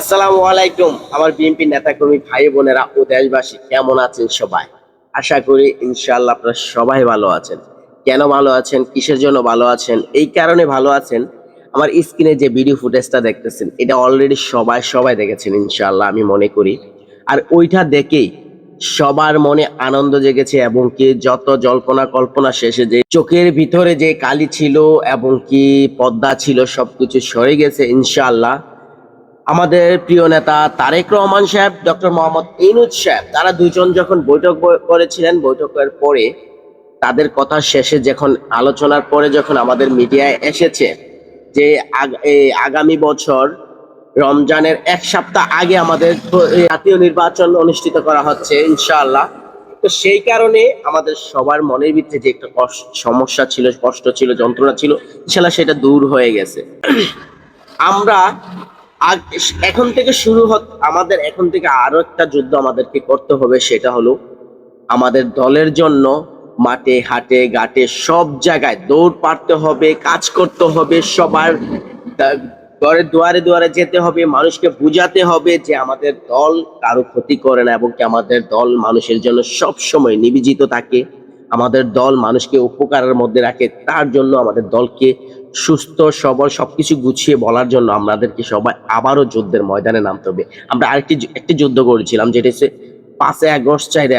আসসালামু আলাইকুম। আমার বিএনপি নেতাকর্মী ভাই বোনেরা ও দেশবাসী, কেমন আছেন সবাই? আশা করি ইনশাআল্লাহ আপনারা সবাই ভালো আছেন। কেন ভালো আছেন? কিসের জন্য ভালো আছেন? এই কারণে ভালো আছেন। আমার স্ক্রিনে যে ভিডিও ফুটেজটা দেখতেছেন, এটা অলরেডি সবাই সবাই দেখেছেন ইনশাআল্লাহ, আমি মনে করি। আর ওইটা দেখেই সবার মনে আনন্দ জেগেছে এবং কি যত জল্পনা কল্পনা শেষে যে চোখের ভিতরে যে কালি ছিল এবং কি পদ্মা ছিল, সবকিছু সরে গেছে ইনশাআল্লাহ। আমাদের প্রিয় নেতা তারেক রহমান সাহেব, ডক্টর মোহাম্মদ ইনুজ সাহেব, তারা দুজন যখন বৈঠক করেছিলেন, বৈঠকের পরে তাদের কথা শেষে যখন আলোচনার পরে যখন আমাদের মিডিয়ায় এসেছে যে আগামী বছর রমজানের এক সপ্তাহ আগে আমাদের জাতীয় নির্বাচন অনুষ্ঠিত করা হচ্ছে, ইনশাআল্লাহ। তো সেই কারণে আমাদের সবার মনের ভিতরে যে একটা সমস্যা ছিল, কষ্ট ছিল, যন্ত্রণা ছিল, ইনশাআল্লাহ সেটা দূর হয়ে গেছে। আমরা আগ- এখন থেকে শুরু হত আমাদের এখন থেকে আরও একটা যুদ্ধ আমাদেরকে করতে হবে, সেটা হলো আমাদের দলের জন্য মাঠে, হাটে, ঘাটে সব জায়গায় দৌড় পারতে হবে, কাজ করতে হবে, সবার ঘরে দুয়ারে দুয়ারে যেতে হবে, মানুষকে বুঝাতে হবে যে আমাদের দল কারও ক্ষতি করে না এবং আমাদের দল মানুষের জন্য সব সময় নিবেদিত থাকে। আমাদের দল মানুষকে উপকারের মধ্যে রাখে, তার জন্য আমাদের দলকে সুস্থ, সবল, সবকিছু গুছিয়ে বলার জন্য আমাদেরকে সবাই আবারও যুদ্ধের ময়দানে নামতে হবে। আমরা আরেকটি একটি যুদ্ধ করেছিলাম, যেটা হচ্ছে পাঁচে আগস্ট চাইরে